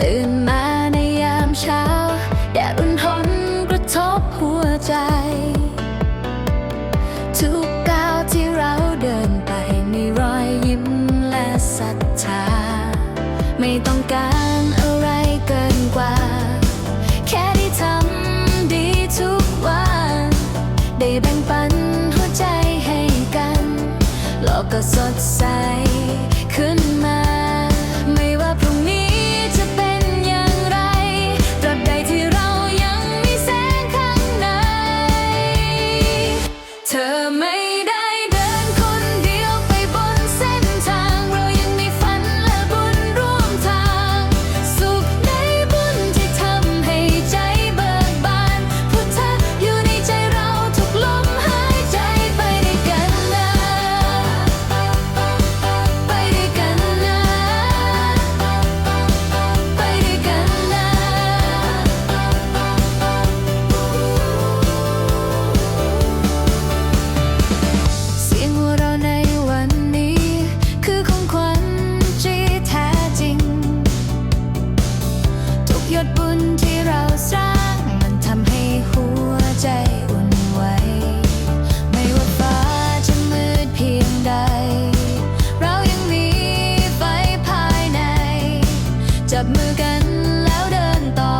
ตื่นมาในยามเช้าแดดอุ่นหนกระทบหัวใจ ทุกก้าวที่เราเดินไปมีรอยยิ้มและศรัทธา ไม่ต้องการอะไรเกินกว่า แค่ได้ทำดีทุกวัน ได้แบ่งปันหัวใจให้กัน โลกก็สดใส หยดบุญที่เราสร้าง มันทำให้หัวใจอุ่นไวไม่ว่าฟ้าจะมืดเพียงใด เรายังมีไฟภายใน จับมือกันแล้วเดินต่อ